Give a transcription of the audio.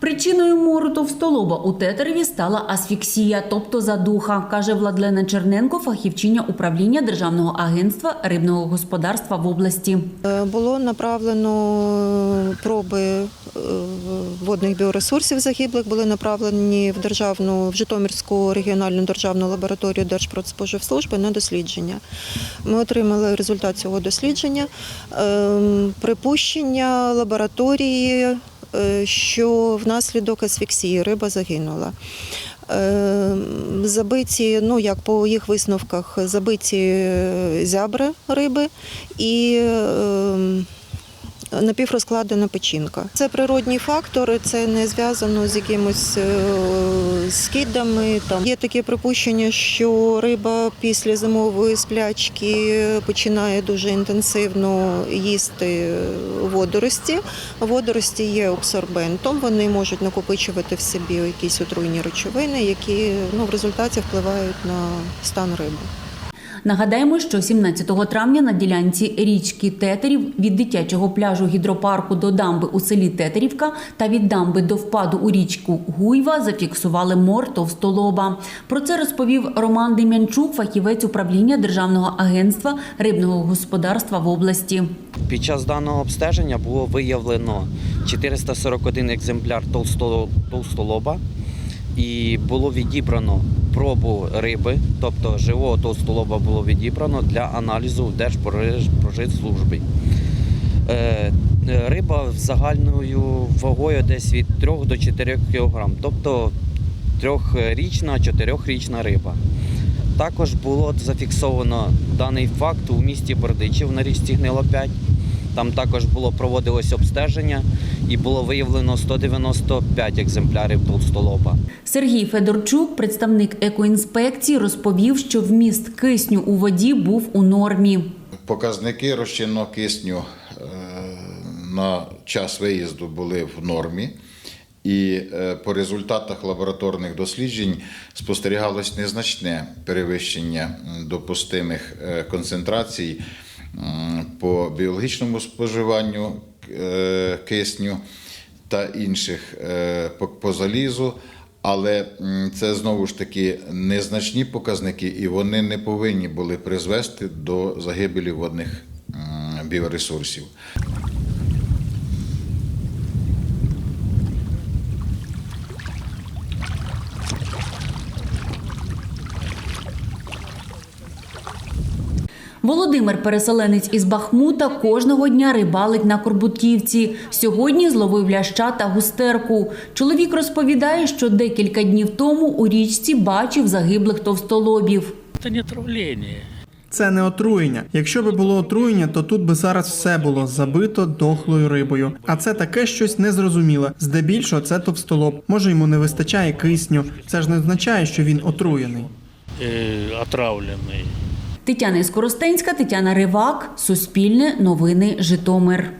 Причиною мору товстолоба у Тетереві стала асфіксія, тобто задуха, каже Владлена Черненко, фахівчиня управління Державного агентства рибного господарства в області. Е, Було направлено проби е, водних біоресурсів загиблих, були направлені в державну в Житомирську регіональну державну лабораторію Держпродспоживслужби на дослідження. Ми отримали результат цього дослідження. Ем, Припущення лабораторії, е, що внаслідок асфіксії риба загинула. Е, Забиті, ну як по їх висновках, забиті е, зябри риби і е, напіврозкладена печінка. Це природні фактори, це не зв'язано з якимось е, скидами. Там є таке припущення, що риба після зимової сплячки починає дуже інтенсивно їсти водорості. Водорості є абсорбентом, вони можуть накопичувати в собі якісь отруйні речовини, які ну, в результаті впливають на стан риби. Нагадаємо, що 17 травня на ділянці річки Тетерів від дитячого пляжу гідропарку до дамби у селі Тетерівка та від дамби до впаду у річку Гуйва зафіксували мор товстолоба. Про це розповів Роман Дем'янчук, фахівець управління Державного агентства рибного господарства в області. Під час даного обстеження було виявлено 441 екземпляр толсто- толстолоба і було відібрано пробу риби, тобто живого толстолоба було відібрано для аналізу в Держпрожитслужбі. Е, Риба з загальною вагою десь від 3 до 4 кг, тобто трьохрічна, чотирьохрічна риба. Також було зафіксовано даний факт у місті Бердичів на річці Гнило 5. Там також було проводилось обстеження і було виявлено 195 екземплярів толстолоба. Сергій Федорчук, представник екоінспекції, розповів, що вміст кисню у воді був у нормі. Показники розчинного кисню е, на час виїзду були в нормі, і е, по результатах лабораторних досліджень спостерігалось незначне перевищення допустимих е, концентрацій по біологічному споживанню е, кисню та інших е, по, залізу. Але це знову ж таки незначні показники, і вони не повинні були призвести до загибелі водних біоресурсів. Володимир, переселенець із Бахмута, кожного дня рибалить на Корбутівці. Сьогодні зловив ляща та густерку. Чоловік розповідає, що декілька днів тому у річці бачив загиблих товстолобів. Это не отравление. Це не отруєння. Якщо би було отруєння, то тут би зараз все було забито дохлою рибою. А це таке щось незрозуміле. Здебільшого це товстолоб. Може йому не вистачає кисню. Це ж не означає, що він отруєний. Э, отравленный. Тетяна Іскоростенська, Тетяна Ривак, Суспільне, Новини, Житомир.